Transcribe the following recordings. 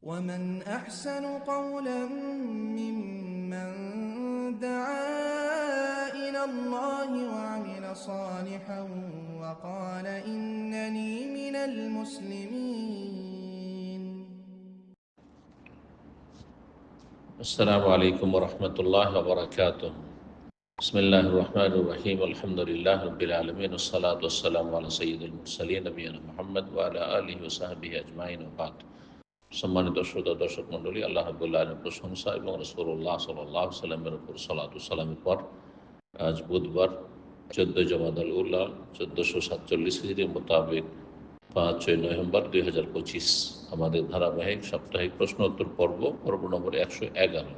ومن أحسن قولا ممن دعا إلى الله وعمل صالحا وقال إنني من المسلمين. السلام عليكم ورحمة الله وبركاته. بسم الله الرحمن الرحيم. الحمد لله رب العالمين. والصلاة والسلام على سيد المرسلين نبينا محمد وعلى آله وصحبه أجمعين وبعد. সম্মানিত শ্রোতা, দর্শক মণ্ডলী, আল্লাহ হাবুল্লাহ প্রশংসা এবং রসুল্লাহ সাল্লাহ সাল্লামের উপর সালাতু সালামের পর আজ বুধবার চোদ্দ জমাদাল উল্লাহ চোদ্দোশো সাতচল্লিশ হিজড়ি মোতাবেক পাঁচই নভেম্বর দুই হাজার পঁচিশ আমাদের ধারাবাহিক সাপ্তাহিক প্রশ্ন উত্তর পর্ব পর্ব নম্বর একশো এগারো।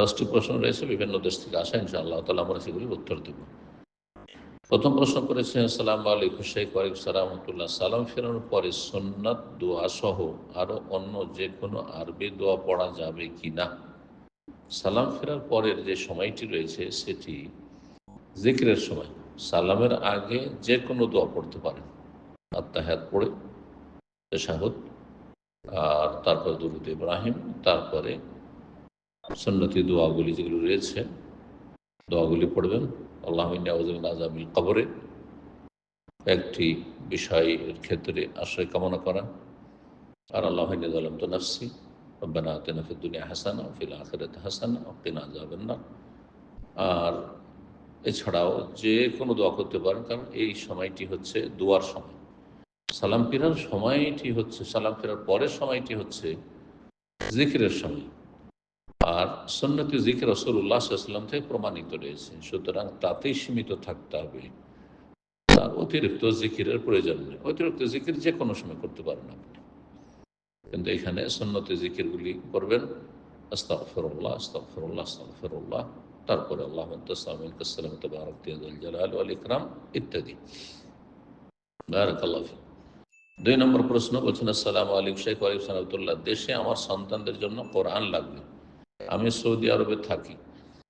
দশটি প্রশ্ন রয়েছে, বিভিন্ন দেশ থেকে আসা, ইনশাআল্লাহ তালা আমরা সেগুলির উত্তর দেব। প্রথম প্রশ্ন করেছেন, সালাম আলাইকুম শেখ ওয়ালিক সালামতুল্লাহ সালাম ফেরানোর পরে সন্ন্যত দোয়া সহ আরও অন্য যে কোনো আরবি দোয়া পড়া যাবে কি না? সালাম ফেরার পরের যে সময়টি রয়েছে, সেটি জিক্রের সময়। সালামের আগে যে কোনো দোয়া পড়তে পারেন। আত্মাহাত পড়ে, তেশাহুদ, আর তারপরে দুরুদ ইব্রাহিম, তারপরে সন্নতি দোয়াগুলি যেগুলো রয়েছে দোয়াগুলি পড়বেন। আল্লাহ আজামিল কবরে। একটি বিষয়ের ক্ষেত্রে আশ্রয় কামনা করা আর আল্লাহ আলম তো নাফসি। রব্বানা আতেনা ফিদ দুনিয়া হাসানা ফিল আখিরাতে হাসানা ওকিনা যাবেন না আর এছাড়াও যে কোনো দোয়া করতে পারেন, কারণ এই সময়টি হচ্ছে দোয়ার সময়। সালাম ফেরার সময়টি হচ্ছে, সালাম ফেরার পরের সময়টি হচ্ছে জিকিরের সময়। আর সন্ন্যতি জিকির রসুল্লাহ সাল্লাম থেকে প্রমাণিত রয়েছে। সুতরাং তাতেই সীমিত থাকতে হবে। তার অতিরিক্ত জিকিরের প্রয়োজন নেই। অতিরিক্ত জিকির যে কোনো সময় করতে পারেন আপনি। কিন্তু এখানে সন্ন্যতি জিকিরগুলি করবেন আস্তাক ফেরুল্লাহ আস্তাক ফেরুল্লাহ আস্তাক ফেরুল্লাহ তারপরে আল্লাহ সালাম তবারক জালাল আল ইকরাম ইত্যাদি। বারাকাল্লাহ দুই নম্বর প্রশ্ন বলছেন, আসসালামু আলাইকুম শেখ আলিম সালামতুল্লাহ দেশে আমার সন্তানদের জন্য কোরআন লাগবে। আমি সৌদি আরবে থাকি।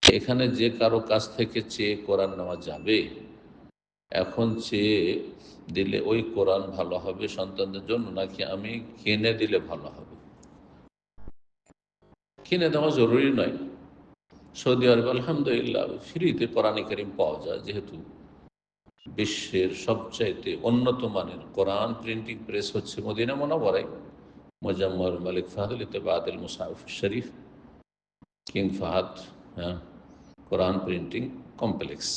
এখানে যে কারও কাছ থেকে চেয়ে কোরআন নেওয়া যাবে, এখন চেয়ে দিলে ওই কোরআন ভালো হবে সন্তানদের জন্য, নাকি আমি কিনে দিলে ভালো হবে? কিনে দেওয়া জরুরি নয়। সৌদি আরব আলহামদুলিল্লাহ ফ্রিতে কোরআন করিম পাওয়া যায়, যেহেতু বিশ্বের সবচাইতে উন্নত মানের কোরআন প্রিন্টিং প্রেস হচ্ছে মদিনা মোনাবরাই মোজাম্মর মালিক ফাহাদুল ইতেবাদুল মুসাফ শরীফ। কিং ফাহাদ হ্যাঁ কোরআন প্রিন্টিং কমপ্লেক্স।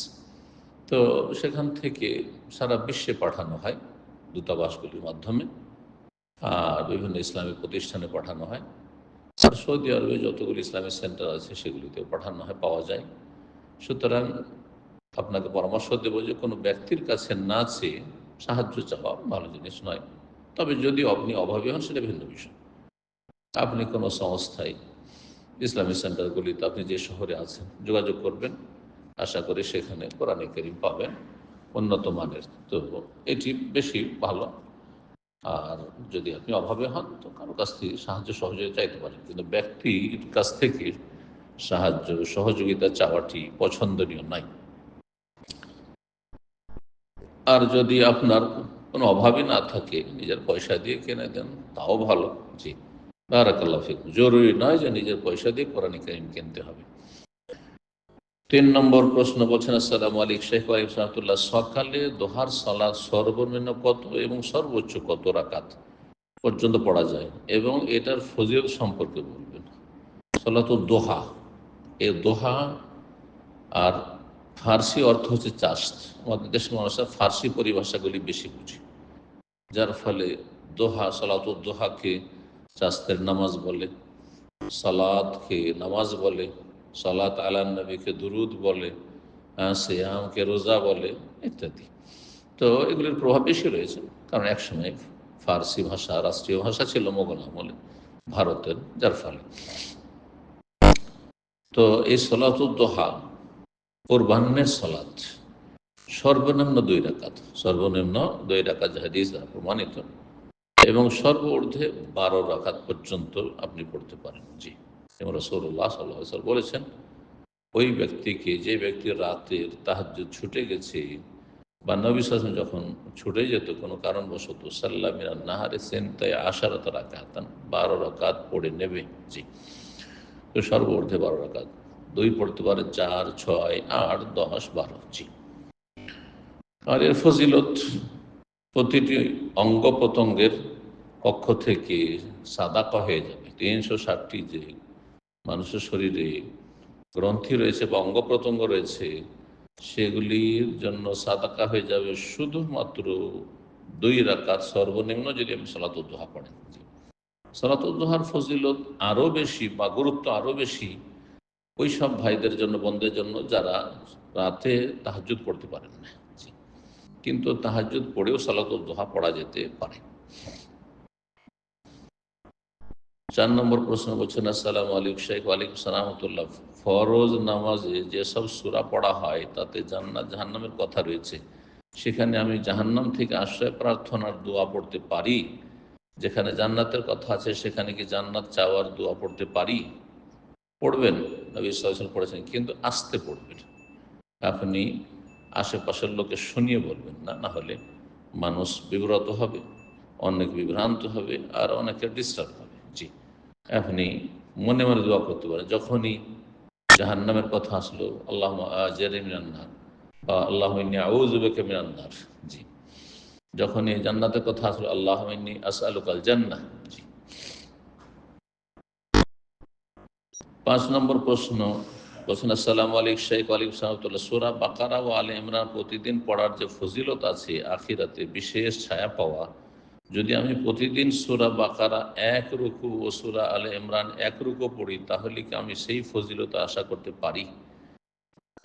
তো সেখান থেকে সারা বিশ্বে পাঠানো হয় দূতাবাসগুলির মাধ্যমে, আর বিভিন্ন ইসলামিক প্রতিষ্ঠানে পাঠানো হয়। আর সৌদি আরবে যতগুলি ইসলামিক সেন্টার আছে, সেগুলিতেও পাঠানো হয়, পাওয়া যায়। সুতরাং আপনাকে পরামর্শ দেব যে কোনো ব্যক্তির কাছে না চেয়ে সাহায্য চাওয়া ভালো জিনিস নয়। তবে যদি আপনি অভাবী হন, সেটা ভিন্ন বিষয়। আপনি কোনো সংস্থায় ইসলামী সেন্টারগুলিতে আপনি যে শহরে আছেন, যোগাযোগ করবেন। আশা করি সেখানে কোরআন করিম পাবেন, উন্নত মানের। তো এটি বেশি ভালো। আর যদি আপনি অভাবে হন, তো কারও কাছ থেকে সাহায্য সহযোগিতা চাইতে পারেন। কিন্তু ব্যক্তির কাছ থেকে সাহায্য, সহযোগিতা চাওয়াটি পছন্দনীয় নাই। আর যদি আপনার কোনো অভাবই না থাকে, নিজের পয়সা দিয়ে কিনে দেন, তাও ভালো। জি। বারাকাল্লাহ ফিক জরুরি নয় যে নিজের পয়সা দিয়ে কোরআন কিনতে হবে। তিন নম্বর প্রশ্ন বলছেন, আসসালাম আলিক শেখ আলিম সাহতুল্লাহ সকালে দোহার সালাদ সর্বনিম্ন কত এবং সর্বোচ্চ কত রাকাত পর্যন্ত পড়া যায়? এবং এটার ফজিলত সম্পর্কে বলবেন। সলাত দোহা। এ দোহা আর ফার্সি অর্থ হচ্ছে চাষ আমাদের দেশের মানুষরা ফার্সি পরিভাষাগুলি বেশি বুঝে। যার ফলে দোহা সলাত দোহাকে চাস্তের নামাজ বলে সালাদকে নামাজ বলে, সালাত আলান নবীকে দুরুদ বলে সিয়ামকে রোজা বলে ইত্যাদি। তো এগুলির প্রভাব বেশি রয়েছে, কারণ একসময় ফার্সি ভাষা, রাষ্ট্রীয় ভাষা ছিল মোগল আমলে, ভারতের, যার ফলে। তো এই সলাতুদ্দোহা কোরবান্নের সলাৎ সর্বনিম্ন দুই রাকাত, সর্বনিম্ন দুই রাকাত হাদিস প্রমাণিত। এবং সর্বঊর্ধ্বে বারো রাকাত পর্যন্ত আপনি পড়তে পারেন। জি। এবং রসৌল্লাহ সাল্লাহ বলেছেন, ওই ব্যক্তিকে, যে ব্যক্তি রাতের তাহাজ ছুটে গেছে বা নবী যখন ছুটে যেত, কোনো কারণবশত সাল্লা মিনান নাহারে সেন্তায় আশারত রাকাতান, বারো রকাত পড়ে নেবে। জি। তো সর্বর্ধে বারো রাকাত। দুই পড়তে পারে চার, ছয়, আট, দশ, বারো। জি। আর এর ফজিলত প্রতিটি অঙ্গ প্রত্যঙ্গের পক্ষ থেকে সাদাকা হয়ে যাবে। তিনশো ষাটটি যে মানুষের শরীরে গ্রন্থি রয়েছে বা অঙ্গ প্রত্যঙ্গ রয়েছে, সেগুলির জন্য সাদাকা হয়ে যাবে শুধুমাত্র দুই রাকাত সর্বনিম্ন যদি আমি সালাতুদ্দোহা পড়েন। সালাতুদ্দোহার ফজিলত আরও বেশি বা গুরুত্ব আরও বেশি ওই সব ভাইদের জন্য বন্ধের জন্য যারা রাতে তাহাজুদ পড়তে পারেন না। কিন্তু তাহাজুদ পড়েও সালাতুদ্দোহা পড়া যেতে পারে। চার নম্বর প্রশ্ন বলছেন, আসসালাম আলিক শেখ, ওয়ালাইকুম সালামতুল্লাহ ফরজ নামাজে যেসব সুরা পড়া হয়, তাতে জান্নাত, জাহান্নামের কথা রয়েছে। সেখানে আমি জাহান্নাম থেকে আশ্রয় প্রার্থনার দোয়া পড়তে পারি? যেখানে জান্নাতের কথা আছে, সেখানে কি জান্নাত চাওয়ার দোয়া পড়তে পারি? পড়বেন, নবী পড়েছেন, কিন্তু আসতে পড়বেন। আপনি আশেপাশের লোকে শুনিয়ে বলবেন, না না হলে মানুষ বিব্রত হবে, অনেক বিভ্রান্ত হবে, আর অনেকে ডিস্টার্ব হবে। জি। আপনি মনে মনে দোয়া করতে পারেন যখনই জাহান্নামের কথা আসলো আল্লাহ জেরে মিনান্নার বা আল্লাহ আউজুবেকে মিনান্নার জি। যখনই জান্নাতের কথা আসলো আল্লাহ আসালুকাল জান্নাহ। জি। পাঁচ নম্বর প্রশ্ন, বলছেন, আসসালামু আলাইকুম শেখ আলিক সাহতুল্লাহ সোরা বাকারা ও আলে ইমরান প্রতিদিন পড়ার যে ফজিলত আছে, আখিরাতে বিশেষ ছায়া পাওয়া যদি আমি প্রতিদিন সুরা বাকারা এক রুকু ও সুরা আলে ইমরান এক রুকু পড়ি, তাহলে কি আমি সেই ফজিলত আশা করতে পারি?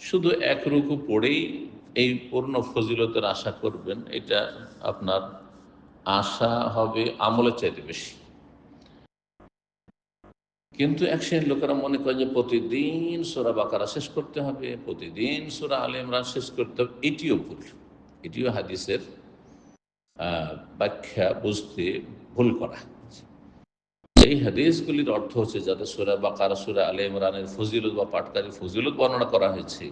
শুধু এক রুকু পড়েই এই পূর্ণ ফজিলতের আশা করবেন, এটা আপনার আশা হবে আমলের চাইতে বেশি। কিন্তু এক লোকেরা মনে করে যে প্রতিদিন সোরা বাকারা শেষ করতে হবে, প্রতিদিন সোরা আলে ইমরান শেষ করতে হবে, এটিও ভুল। এটিও হাদিসের ব্যাখ্যা বুঝতে ভুল করা এই হাদিসগুলির অর্থ হচ্ছে যাতে সুরা বাকারা, সুরা আলে ইমরানের ফজিলত বা পাটকারী ফজিলত বর্ণনা করা হয়েছে,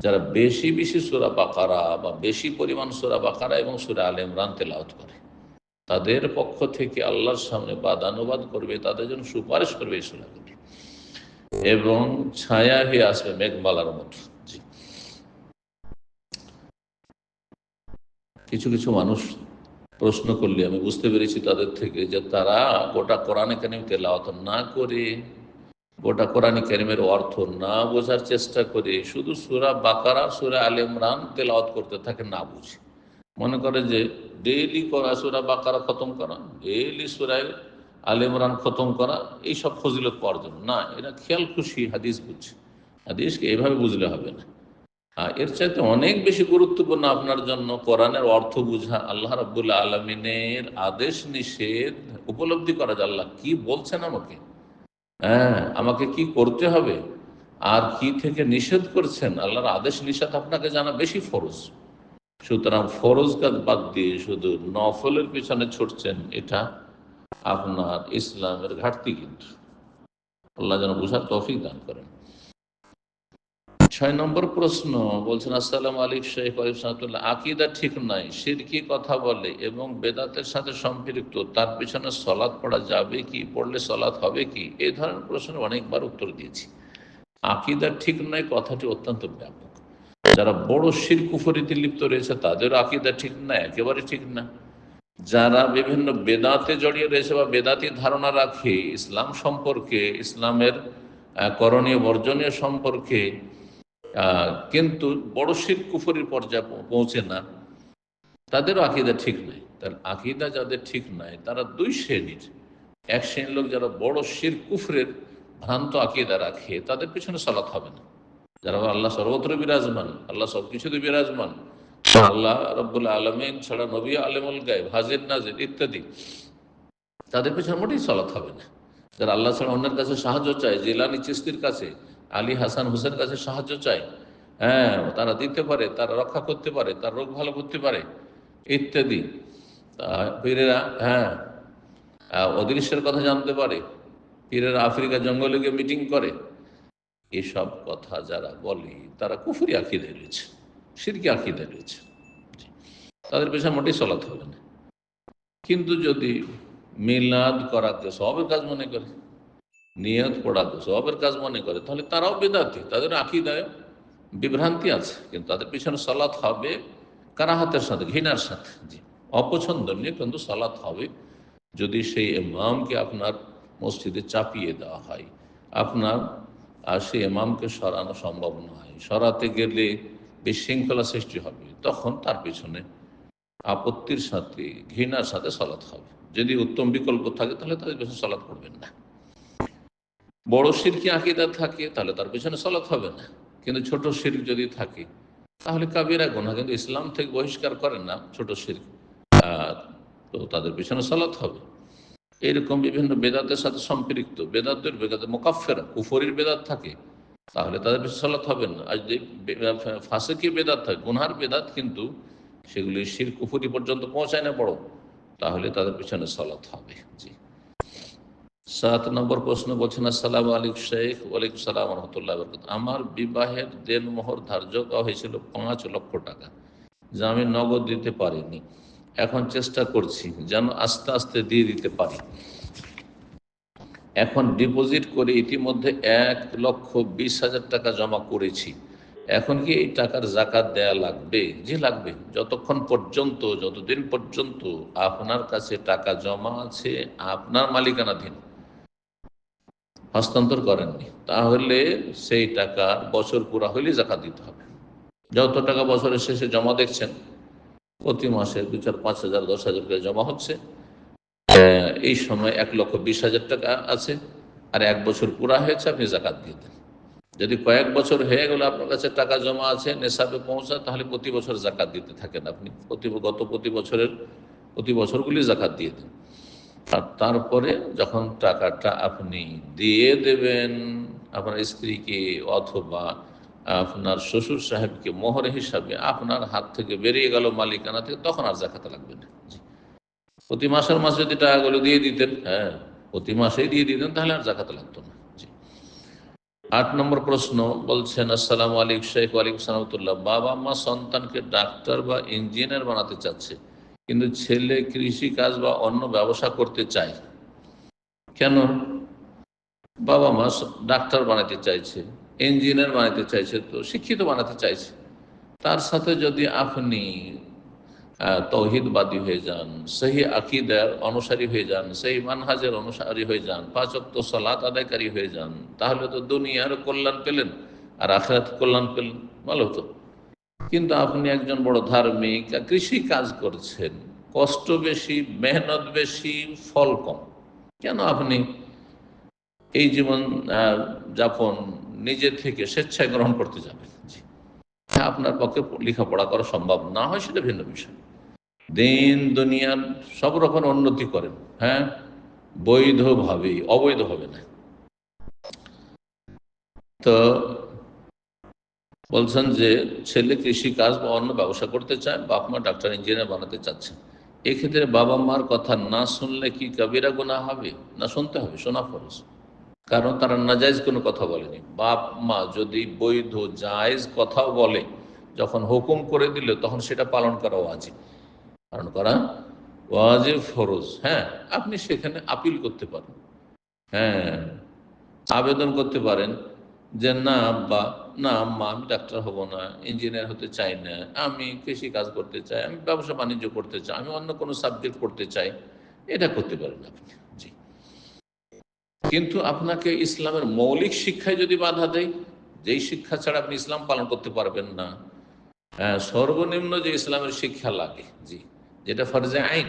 যারা বেশি বেশি সুরা বাকারা বা বেশি পরিমাণ সুরা বাকারা এবং সুরা আলে ইমরান তেলাওত করে, তাদের পক্ষ থেকে আল্লাহর সামনে বাদানুবাদ করবে, তাদের জন্য সুপারিশ করবে এই সুরাগুলি। এবং ছায়া হয়ে আসবে মেঘমালার মতো। কিছু কিছু মানুষ প্রশ্ন করলে, আমি বুঝতে পেরেছি তাদের থেকে যে তারা গোটা কোরআনে কারিম তেলাওয়াত না করে, গোটা কোরআন কারিমের অর্থ না বোঝার চেষ্টা করে, শুধু সুরা বাকারা, সুরা আল ইমরান তেলাওয়াত করতে থাকে না বুঝে। মনে করে যে ডেইলি করা, সুরা বাকারা খতম করা ডেইলি সুরায় আল ইমরান খতম করা, এইসব ফজিলত পাওয়ার জন্য না, এরা খেয়াল খুশি, হাদিস বুঝছে হাদিসকে এভাবে বুঝলে হবে না। এর চাইতে অনেক বেশি গুরুত্বপূর্ণ আপনার জন্য কোরআনের অর্থ বুঝা। আল্লাহ রাবুল্লাহ আলমিনের আদেশ নিষেধ উপলব্ধি করা যায় আল্লাহ কি বলছেন আমাকে? হ্যাঁ আমাকে কি করতে হবে? আর কি থেকে নিষেধ করছেন? আল্লাহর আদেশ নিষেধ আপনাকে জানা বেশি ফরজ। সুতরাং ফরজ কাজ বাদ দিয়ে শুধু নফলের পিছনে ছুটছেন, এটা আপনার ইসলামের ঘাটতি কিন্তু। আল্লাহ যেন বুঝার তফিক দান করেন। ছয় নম্বর প্রশ্ন বলছেন, আসসালাম আলিক শেখ আলিফুল্লাহ আকিদা ঠিক নাই, সিরকি কথা বলে এবং বেদাতের সাথে সম্পৃক্ত, তার পিছনে সলাৎ পড়া যাবে কি, পড়লে সলাৎ হবে কি? এই ধরনের প্রশ্ন অনেকবার উত্তর দিয়েছি। আকিদা ঠিক নয় কথাটি অত্যন্ত ব্যাপক। যারা বড় শির কুফরিতে লিপ্ত রয়েছে তাদের আকিদা ঠিক না একেবারে ঠিক না। যারা বিভিন্ন বেদাতে জড়িয়ে রয়েছে বা বেদাতি ধারণা রাখে, ইসলাম সম্পর্কে, ইসলামের করণীয়, বর্জনীয় সম্পর্কে কিন্তু বড় শির কুফরির পর্যায়ে পৌঁছে না। তাদেরও আকিদা ঠিক নাই। তার আকিদা যাদের ঠিক নাই, তারা দুই শ্রেণির। এক শ্রেণির লোক যারা বড় শির কুফরের ভ্রান্ত আকিদা রাখে, তাদের পিছনে সালাত হবে না। যারা আল্লাহ সর্বত্র বিরাজমান, আল্লাহ সব কিছুতে বিরাজমান, আল্লাহ রব্বুল আলমিন ছাড়া নবী আলমুল গায়েব, হাজির নাজির ইত্যাদি, তাদের পিছনে মোটেই সালাত হবে না। যারা আল্লাহ ছাড়া অন্যের কাছে সাহায্য চায়, জিলানি চিস্তির কাছে আলী হাসান হুসেন কাছে সাহায্য চায়। হ্যাঁ তারা দিতে পারে, তারা রক্ষা করতে পারে, তার রোগ ভালো করতে পারে, ইত্যাদি। পীরেরা হ্যাঁ অদৃশ্যের কথা জানতে পারে। পীরেরা আফ্রিকা জঙ্গলে গিয়ে মিটিং করে। এসব কথা যারা বলে, তারা কুফুরি আঁকিদে রয়েছে, সিরকি আঁকিদে রয়েছে। তাদের পেশা মোটেই চলাতে হবে না। কিন্তু যদি মিলাদ করাকে সবের কাজ মনে করে নিয়ত পড়াকে সবের কাজ মনে করে, তাহলে তারাও বেদাতি তাদের আকিদায় বিভ্রান্তি আছে, কিন্তু তাদের পিছনে সলাৎ হবে কারাহাতের সাথে? ঘৃণার সাথে, জি। অপছন্দনীয় কিন্তু সলাৎ হবে। যদি সেই ইমামকে আপনার মসজিদে চাপিয়ে দেওয়া হয়, আপনার আর সেই ইমামকে সরানো সম্ভব নয়, সরাতে গেলে বিশৃঙ্খলা সৃষ্টি হবে, তখন তার পিছনে আপত্তির সাথে, ঘৃণার সাথে সলাৎ হবে। যদি উত্তম বিকল্প থাকে, তাহলে তাদের পেছনে সলাৎ করবেন না। বড় সিরকি আকিদা থাকে, তাহলে তার পেছনে সলাৎ হবে না। কিন্তু ছোট শির্ক যদি থাকে, তাহলে কাবিরা গোনা কিন্তু ইসলাম থেকে বহিষ্কার করেন না ছোট শির্ক। তো তাদের পেছনে সলাৎ হবে। এরকম বিভিন্ন বেদাতের সাথে সম্পৃক্ত বেদাতের বেদাতে মোকাফেরা কুফরির বেদাত থাকে, তাহলে তাদের পেছনে সলাৎ হবে না। আর যে ফাঁসেকি বেদাত থাকে, গুনহার বেদাত কিন্তু সেগুলি শির কুফুরি পর্যন্ত পৌঁছায় না বড় তাহলে তাদের পেছনে সলাৎ হবে। জি। সাত নম্বর প্রশ্ন বলছেন, আসসালাম আলিক শেখ, ওয়ালাইকুম সালাম রহমতুল্লাহ বরকত আমার বিবাহের দেনমোহর ধার্য করা হয়েছিল পাঁচ লক্ষ টাকা। যা আমি নগদ দিতে পারিনি। এখন চেষ্টা করছি যেন আস্তে আস্তে দিয়ে দিতে পারি। এখন ডিপোজিট করে ইতিমধ্যে এক লক্ষ বিশ হাজার টাকা জমা করেছি। এখন কি এই টাকার জাকাত দেয়া লাগবে? যে লাগবে। যতক্ষণ পর্যন্ত, যতদিন পর্যন্ত আপনার কাছে টাকা জমা আছে, আপনার মালিকানাধীন। হস্তান্তর করেননি, তাহলে সেই টাকার বছর পুরা হইলে জাকাত দিতে হবে। যত টাকা বছরের শেষে জমা দেখছেন, প্রতি মাসে দু চার পাঁচ হাজার, দশ হাজার করে জমা হচ্ছে। এই সময় এক লক্ষ বিশ হাজার টাকা আছে, আর এক বছর পুরা হয়েছে, আপনি জাকাত দিয়ে দেন। যদি কয়েক বছর হয়ে গেল আপনার কাছে টাকা জমা আছে, নেশাবে পৌঁছায় তাহলে প্রতি বছর জাকাত দিতে থাকেন আপনি। প্রতি, গত প্রতি বছরের, প্রতি বছরগুলি জাকাত দিয়ে দেন। আর তারপরে যখন টাকাটা আপনি দিয়ে দেবেন আপনার স্ত্রীকে অথবা আপনার শ্বশুর সাহেবকে মোহর হিসাবে আপনার হাত থেকে বেরিয়ে গেল মালিকানা থেকে, তখন আর জাকাতে লাগবে না। প্রতি মাসের মাসে যদি টাকাগুলো দিয়ে দিতেন হ্যাঁ প্রতি মাসেই দিয়ে দিতেন, তাহলে আর জাকাতে লাগতো না। আট নম্বর প্রশ্ন বলছেন, আসসালাম আলিক শেখ আলিক সালামতুল্লাহ বাবা মা সন্তানকে ডাক্তার বা ইঞ্জিনিয়ার বানাতে চাচ্ছে। কিন্তু ছেলে কৃষি কাজ বা অন্য ব্যবসা করতে চায়। কেন? বাবা মা ডাক্তার বানাতে চাইছে, ইঞ্জিনিয়ার বানাতে চাইছে, তো শিক্ষিত বানাতে চাইছে। তার সাথে যদি আপনি তৌহিদবাদী হয়ে যান সেই আকিদার অনুসারী হয়ে যান সেই মানহাজের অনুসারী হয়ে যান পাঁচক্ত সলাত আদায়কারী হয়ে যান, তাহলে তো দুনিয়ার কল্যাণ পেলেন, আর আখরাত কল্যাণ পেলেন, ভালো তো কিন্তু আপনি একজন বড় ধার্মিক, কৃষি কাজ করছেন, কষ্ট বেশি, মেহনত বেশি, ফল কম। কেন আপনি এই জীবন যাপন নিজে থেকে স্বেচ্ছায় গ্রহণ করতে যাবেন? আপনার পক্ষে লেখাপড়া করা সম্ভব না হয়, সেটা ভিন্ন বিষয়। দিন দুনিয়ার সব রকম উন্নতি করেন হ্যাঁ? বৈধভাবে অবৈধ হবে না তো বলছেন যে ছেলে কৃষি কাজ বা অন্য ব্যবসা করতে চায়, বাপ মা ডাক্তার, ইঞ্জিনিয়ার বানাতে চাচ্ছেন এক্ষেত্রে বাবা মার কথা না শুনলে কি কবিরা গুণা হবে? না শুনতে হবে, শোনা ফরজ। কারণ তারা নাজাইজ কোনো কথা বলেনি। বাপ মা যদি বৈধ, জায়জ কথাও বলে, যখন হুকুম করে দিল, তখন সেটা পালন করা ওয়াজিব। পালন করা ওয়াজিব, ফরজ। হ্যাঁ আপনি সেখানে আপিল করতে পারেন। হ্যাঁ আবেদন করতে পারেন। যে, না, আব্বা, না, আম্মা, আমি ডাক্তার হব না, ইঞ্জিনিয়ার হতে চাই না, আমি কৃষি কাজ করতে চাই, আমি ব্যবসা বাণিজ্য করতে চাই, আমি অন্য কোনো সাবজেক্ট করতে চাই। এটা করতে পারেন আপনি। জি। কিন্তু আপনাকে ইসলামের মৌলিক শিক্ষায় যদি বাধা দেয়, যেই শিক্ষা ছাড়া আপনি ইসলাম পালন করতে পারবেন না সর্বনিম্ন যে ইসলামের শিক্ষা লাগে, জি, যেটা ফরজে আইন,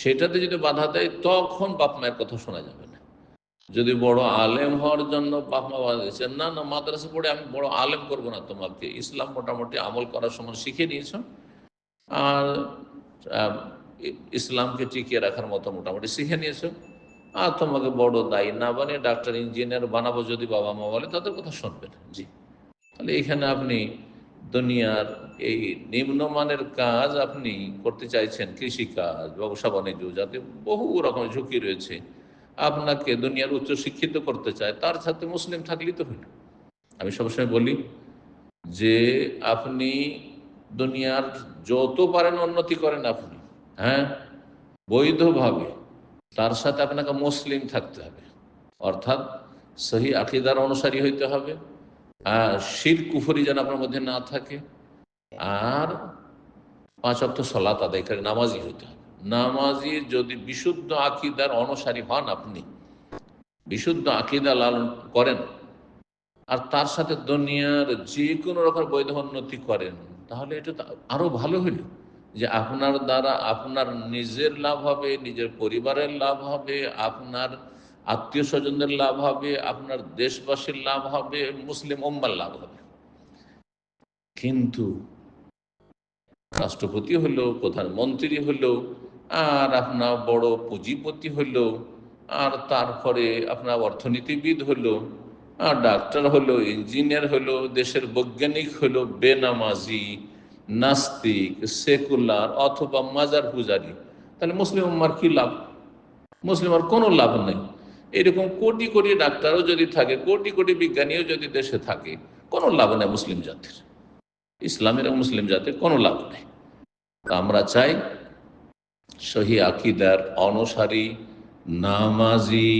সেটাতে যদি বাধা দেয়, তখন বাপ মায়ের কথা শোনা যাবে না। যদি বড় আলেম হওয়ার জন্য বাপ মা বাধা দিচ্ছেন না না, মাদ্রাসা পড়ে আমি বড় আলেম করব না তোমাকে। ইসলাম মোটামুটি আমল করার সময় শিখে নিয়েছ। আর ইসলামকে টিকিয়ে রাখার মতো মোটামুটি শিখে নিয়েছো। আর তোমাকে বড় দায়ী না বানিয়ে ডাক্তার, ইঞ্জিনিয়ার বানাবো যদি বাবা মা বলে, তাদের কথা শুনবেন। জি। তাহলে এখানে আপনি দুনিয়ার এই নিম্নমানের কাজ আপনি করতে চাইছেন, কৃষিকাজ, ব্যবসা বাণিজ্য যাতে বহু রকমের ঝুঁকি রয়েছে। আপনাকে দুনিয়ার উচ্চ শিক্ষিত করতে চায়, তার সাথে মুসলিম থাকলেই তো হইল আমি সবসময় বলি যে, আপনি দুনিয়ার যত পারেন উন্নতি করেন আপনি হ্যাঁ? বৈধভাবে তার সাথে আপনাকে মুসলিম থাকতে হবে। অর্থাৎ সহি আকিদার অনুসারী হইতে হবে, আর শির কুফরি যেন আপনার মধ্যে না থাকে, আর পাঁচ অক্ট সলাত আদায়কারী নামাজি হইতে হবে। নামাজি যদি বিশুদ্ধ আকিদার অনুসারী হন আপনি, বিশুদ্ধ আকিদা লালন করেন, আর তার সাথে দুনিয়ার যে কোনো রকম বৈধ উন্নতি করেন, তাহলে এটা তো আরও ভালো হইল যে আপনার দ্বারা আপনার নিজের লাভ হবে, নিজের পরিবারের লাভ হবে, আপনার আত্মীয় স্বজনদের লাভ হবে, আপনার দেশবাসীর লাভ হবে, মুসলিম ওম্মার লাভ হবে। কিন্তু রাষ্ট্রপতি হলো প্রধানমন্ত্রী হলো আর আপনার বড় পুঁজিপতি হলো আর তারপরে আপনার অর্থনীতিবিদ হলো আর ডাক্তার হলো ইঞ্জিনিয়ার হলো দেশের বৈজ্ঞানিক হলো বেনামাজি, নাস্তিক, সেকুলার অথবা মাজার পূজারি। তাহলে মুসলিম উম্মার কি লাভ? মুসলিমের কোনো লাভ নেই। এরকম কোটি কোটি ডাক্তারও যদি থাকে, কোটি কোটি বিজ্ঞানীও যদি দেশে থাকে, কোনো লাভ নেই মুসলিম জাতির। ইসলামের মুসলিম জাতির কোনো লাভ নেই। আমরা চাই সহি আকিদার অনুসারী, নামাজি,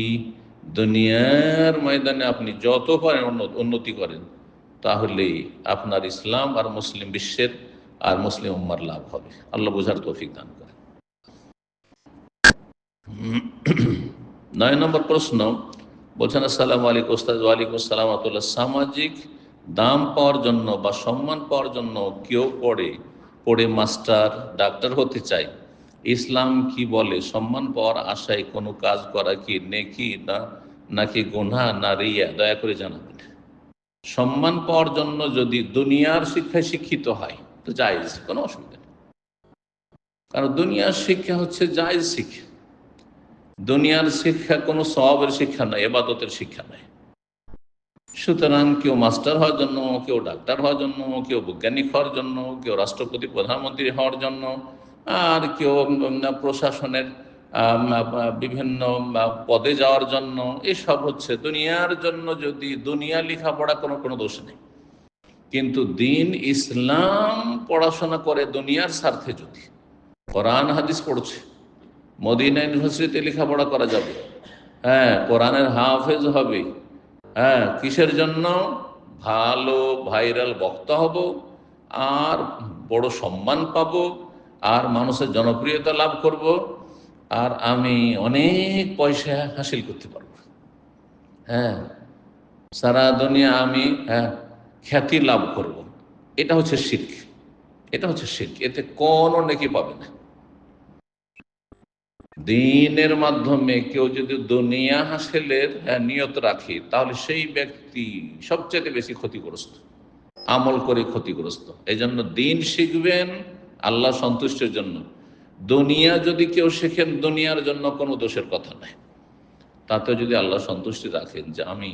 দুনিয়ার ময়দানে আপনি যত পারেন উন্নতি করেন তাহলেই আপনার ইসলাম আর মুসলিম বিশ্বের আর মুসলিম উম্মার লাভ হবে। আল্লাহ বোঝার তৌফিক দান করে নয় নম্বর প্রশ্ন, বলছেন, আসসালাম আলাইকুম ওস্তাদ ওয়ালাইকুম আসসালাম আতুল্লাহ সামাজিক দাম পাওয়ার জন্য বা সম্মান পাওয়ার জন্য কেউ পড়ে পড়ে মাস্টার, ডাক্তার হতে চায় ইসলাম কি বলে? সম্মান পাওয়ার আশায় কোনো কাজ করা কি নেকি না, নাকি গুনাহ না রিয়া? দয়া করে জানাবেন। সম্মান পাওয়ার জন্য যদি দুনিয়ার শিক্ষায় শিক্ষিত হয়, তো জায়েজ, কোনো অসুবিধা নেই। কারণ দুনিয়ার শিক্ষা হচ্ছে জায়েজ শিক্ষা। দুনিয়ার শিক্ষা কোনো সবের শিক্ষা নয়, এবাদতের শিক্ষা নয়। সুতরাং কেউ মাস্টার হওয়ার জন্য, কেউ ডাক্তার হওয়ার জন্য, কেউ বৈজ্ঞানিক হওয়ার জন্য, কেউ রাষ্ট্রপতি, প্রধানমন্ত্রী হওয়ার জন্য আর কেউ প্রশাসনের বিভিন্ন পদে যাওয়ার জন্য, এসব হচ্ছে দুনিয়ার জন্য যদি দুনিয়া লেখাপড়া কোনো কোনো দোষ নেই। কিন্তু দিন ইসলাম পড়াশোনা করে দুনিয়ার স্বার্থে যদি, কোরআন, হাদিস পড়ছে, মদিনা ইউনিভার্সিটিতে লেখাপড়া করা যাবে হ্যাঁ কোরআনের হাফেজ হবে হ্যাঁ কিসের জন্য? ভালো ভাইরাল বক্তা হব, আর বড় সম্মান পাব আর মানুষের জনপ্রিয়তা লাভ করব আর আমি অনেক পয়সা হাসিল করতে পারব। হ্যাঁ সারা দুনিয়া আমি হ্যাঁ খ্যাতি লাভ করব। এটা হচ্ছে শির্ক। এটা হচ্ছে শির্ক। এতে কোনো নাকি পাবে না। দিনের মাধ্যমে কেউ যদি দুনিয়া হাসিলের হ্যাঁ, নিয়ত রাখে তাহলে সেই ব্যক্তি সবচেয়ে বেশি ক্ষতিগ্রস্ত। আমল করে ক্ষতিগ্রস্ত। এই জন্য দিন শিখবেন আল্লাহ সন্তুষ্টের জন্য। দুনিয়া যদি কেউ শেখেন, দুনিয়ার জন্য কোনো দোষের কথা নাই। তাতে যদি আল্লাহ সন্তুষ্টি রাখেন যে আমি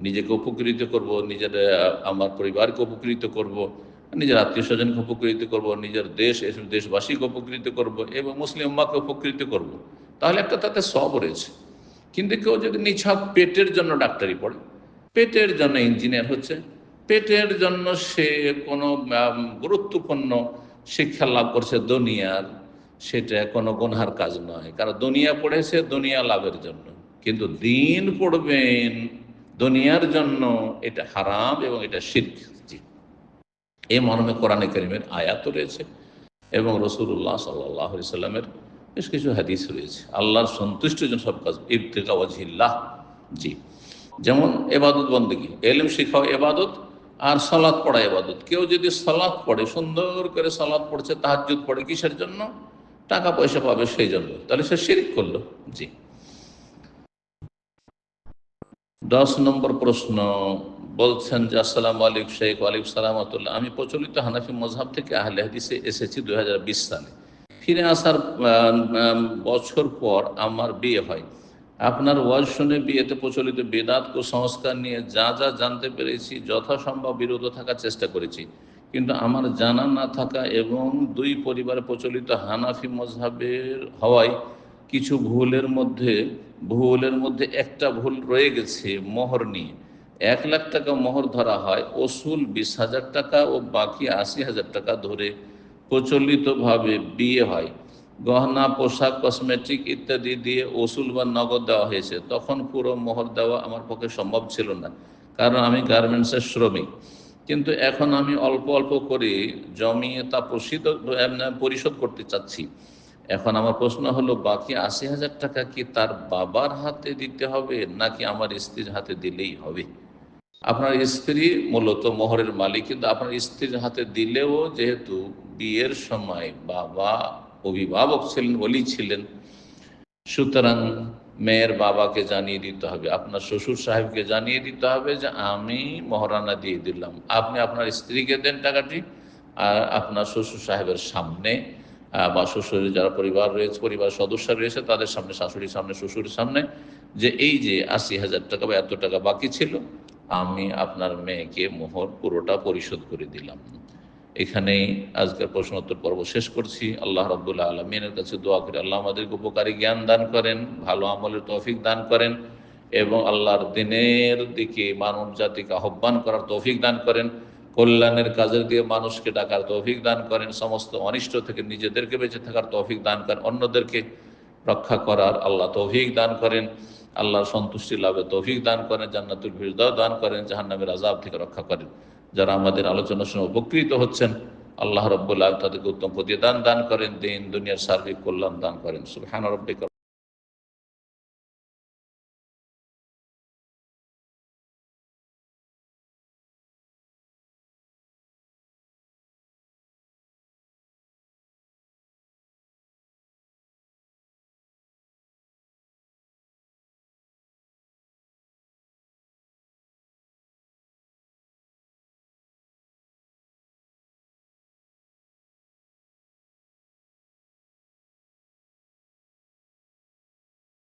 নিজেকে উপকৃত করব, নিজের আমার পরিবারকে উপকৃত করব, নিজের আত্মীয় স্বজনকে উপকৃত করব, নিজের দেশ এসব দেশবাসীকে উপকৃত করব এবং মুসলিম উম্মাকে উপকৃত করব, তাহলে একটা তাতে সব রয়েছে। কিন্তু কেউ যদি নিছক পেটের জন্য ডাক্তারি পড়ে, পেটের জন্য ইঞ্জিনিয়ার হচ্ছে, পেটের জন্য সে কোনো গুরুত্বপূর্ণ শিক্ষা লাভ করছে দুনিয়ার সেটা কোনো গুনহার কাজ নয়। কারণ দুনিয়া পড়েছে, দুনিয়া লাভের জন্য। কিন্তু দিন পড়বেন, দুনিয়ার জন্য এটা হারাম এবং এটা শির্ক এই মর্মে কোরআনে করিমের আয়াত রয়েছে এবং রসুল্লাহ সাল্লাহ সাল্লামের বেশ কিছু হাদিস রয়েছে। আল্লাহর সন্তুষ্ট জন্য সব কাজ ইবতিকা ওয়াজহিল্লাহ জি। যেমন এবাদত বন্দী এলম শিখাও এবাদত আর সলাৎ পড়া এবাদত কেউ যদি সলাৎ পড়ে, সুন্দর করে সলাৎ পড়ছে তাহাজুদ পড়ে, কিসের জন্য? টাকা পয়সা পাবে সেই জন্য। তাহলে সে শিরিক করল। জি। দশ নম্বর প্রশ্ন। বলছেন যে, আসসালাম আলিক শেখ আলিক সালামতুল্লাহ। আমি প্রচলিত হানাফি মজহাব থেকে আহলে হাদিসে এসেছি দুই হাজার বিশ সালে। ফিরে আসার বছর পর আমার বিয়ে হয়। আপনার ওয়াজ শুনে বিয়েতে প্রচলিত বেদাত কুসংস্কার নিয়ে যা যা জানতে পেরেছি, যথাসম্ভব বিরত থাকার চেষ্টা করেছি। কিন্তু আমার জানা না থাকা এবং দুই পরিবারে প্রচলিত হানাফি মজহাবের হওয়ায় কিছু ভুলের মধ্যে ভুলের মধ্যে একটা ভুল রয়ে গেছে মোহর নিয়ে। এক লাখ টাকা মোহর ধরা হয়, ওসুল বিশ হাজার টাকা ও বাকি আশি হাজার টাকা ধরে প্রচলিতভাবে বিয়ে হয়। গহনা, পোশাক, কসমেটিক ইত্যাদি দিয়ে ওসুল বা নগদ দেওয়া হয়েছে। তখন পুরো মোহর দেওয়া আমার পক্ষে সম্ভব ছিল না, কারণ আমি গার্মেন্টসের শ্রমিক। কিন্তু এখন আমি অল্প অল্প করে জমিয়ে তা প্রসিদ্ধ পরিশোধ করতে চাচ্ছি। এখন আমার প্রশ্ন হলো, বাকি আশি হাজার টাকা কি তার বাবার হাতে দিতে হবে, নাকি আমার স্ত্রীর হাতে দিলেই হবে? আপনার স্ত্রী মূলত মোহরের মালিক, কিন্তু আপনার স্ত্রীর হাতে দিলেও যেহেতু বিয়ের সময় বাবা অভিভাবক ছিলেন, ওলি ছিলেন। সুতরাং মেয়ের বাবাকে জানিয়ে দিতে হবে, আপনার শ্বশুর সাহেবকে জানিয়ে দিতে হবে যে আমি মহারানা দিয়ে দিলাম। আপনি আপনার স্ত্রীকে দেন টাকাটি, আর আপনার শ্বশুর সাহেবের সামনে বা শ্বশুরের যারা পরিবার রয়েছে, পরিবার সদস্য রয়েছে, তাদের সামনে, শাশুড়ির সামনে, শ্বশুরের সামনে, যে এই যে আশি হাজার টাকা বা এত টাকা বাকি ছিল, আমি আপনার মেয়েকে মোহর পুরোটা পরিশোধ করে দিলাম। এখানেই আজকের প্রশ্ন উত্তর পর্ব শেষ করছি। আল্লাহ রব্বুল্লাহ আলমিনের কাছে দোয়া করি আল্লাহ আমাদেরকে উপকারী জ্ঞান দান করেন, ভালো আমলের তৌফিক দান করেন এবং আল্লাহর দিনের দিকে মানব জাতিকে আহ্বান করার তৌফিক দান করেন। কল্যাণের কাজের দিয়ে মানুষকে ডাকার তৌফিক দান করেন। সমস্ত অনিষ্ট থেকে নিজেদেরকে বেঁচে থাকার তৌফিক দান করেন। অন্যদেরকে রক্ষা করার আল্লাহ তৌফিক দান করেন। আল্লাহর সন্তুষ্টি লাভে তৌফিক দান করেন। জান্নাতুল ফিরদাও দান করেন। জাহান্নামের আজাব থেকে রক্ষা করেন। যারা আমাদের আলোচনা শুনে উপকৃত হচ্ছেন, আল্লাহ রব্বুল্লাহ তাদেরকে উত্তম প্রতিদান দান করেন, দিন, দুনিয়ার সার্বিক কল্যাণ দান করেন। সুখান রব্বিকা